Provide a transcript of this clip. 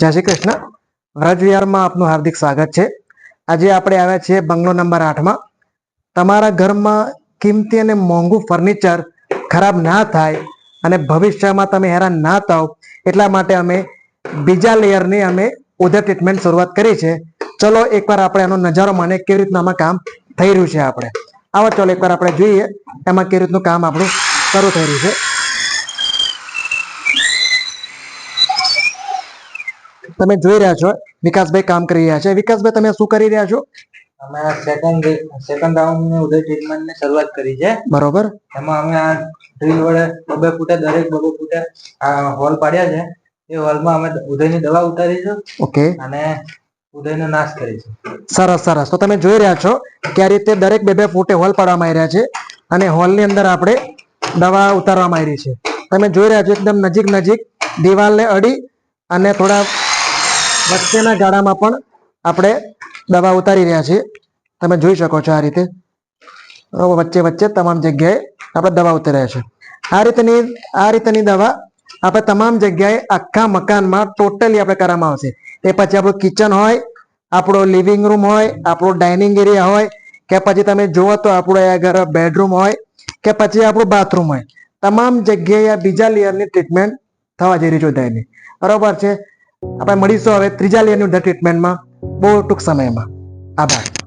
જય શ્રી કૃષ્ણ. વ્રજવિહારમાં આપનું હાર્દિક સ્વાગત છે. આજે આપણે આવ્યા છીએ બંગલો નંબર આઠમાં. તમારા ઘરમાં કિંમતી અને મોંઘું ફર્નિચર ખરાબ ના થાય અને ભવિષ્યમાં તમે હેરાન ના થાવ, એટલા માટે અમે બીજા લેયરની અમે ઉધર ટ્રીટમેન્ટ શરૂઆત કરી છે. ચલો એકવાર આપણે એનો નજારો માને, કેવી રીતનું આમાં કામ થઈ રહ્યું છે આપણે. આવો, ચલો એકવાર આપણે જોઈએ, એમાં કેવી રીતનું કામ આપણું શરૂ થઈ રહ્યું છે. તમે જોઈ રહ્યા છો વિકાસભાઈ કામ કરી રહ્યા છે. વિકાસભાઈ તમે શું કરી રહ્યા છો? અમે સેકન્ડ સેકન્ડ રાઉન્ડની ઉદય ટ્રીટમેન્ટની શરૂઆત કરી છે. બરોબર. એમાં અમે આ ડ્રીલ વડે બબે ફૂટે દરેક બબે ફૂટે આ હોલ પાડ્યા છે. એ હોલમાં અમે ઉદયની દવા ઉતારીશું ઓકે. અને ઉદયનો નાશ કરીશું. સરસ સરસ. તો તમે જોઈ રહ્યા છો કે આ રીતે દરેક બે બે ફૂટે હોલ પાડવામાં આવી રહ્યા છે અને હોલની અંદર આપણે દવા ઉતારવામાં આવી છે. તમે જોઈ રહ્યા છો એકદમ નજીક નજીક દિવાલને અડી અને થોડા વચ્ચેના ગાળામાં પણ આપણે દવા ઉતારી રહ્યા છીએ. તમે જોઈ શકો છો આ રીતે. વચ્ચે વચ્ચે તમામ જગ્યાએ આપણે દવા ઉતારી રહ્યા છે આ રીતની આ રીતની દવા આપણે તમામ જગ્યાએ આખા મકાનમાં ટોટલી આપણે કરવામાં આવશે. એ પછી આપણું કિચન હોય, આપણો લિવિંગ રૂમ હોય, આપણો ડાઇનિંગ એરિયા હોય, કે પછી તમે જુઓ તો આપણો ઘર બેડરૂમ હોય, કે પછી આપણું બાથરૂમ હોય. તમામ જગ્યાએ બીજા લેયરની ટ્રીટમેન્ટ થવા જઈ રહી છે બરોબર છે? આપણે મળીશું હવે ત્રીજા લેયરની ઉદય ટ્રીટમેન્ટમાં બહુ ટૂંક સમયમાં. આભાર.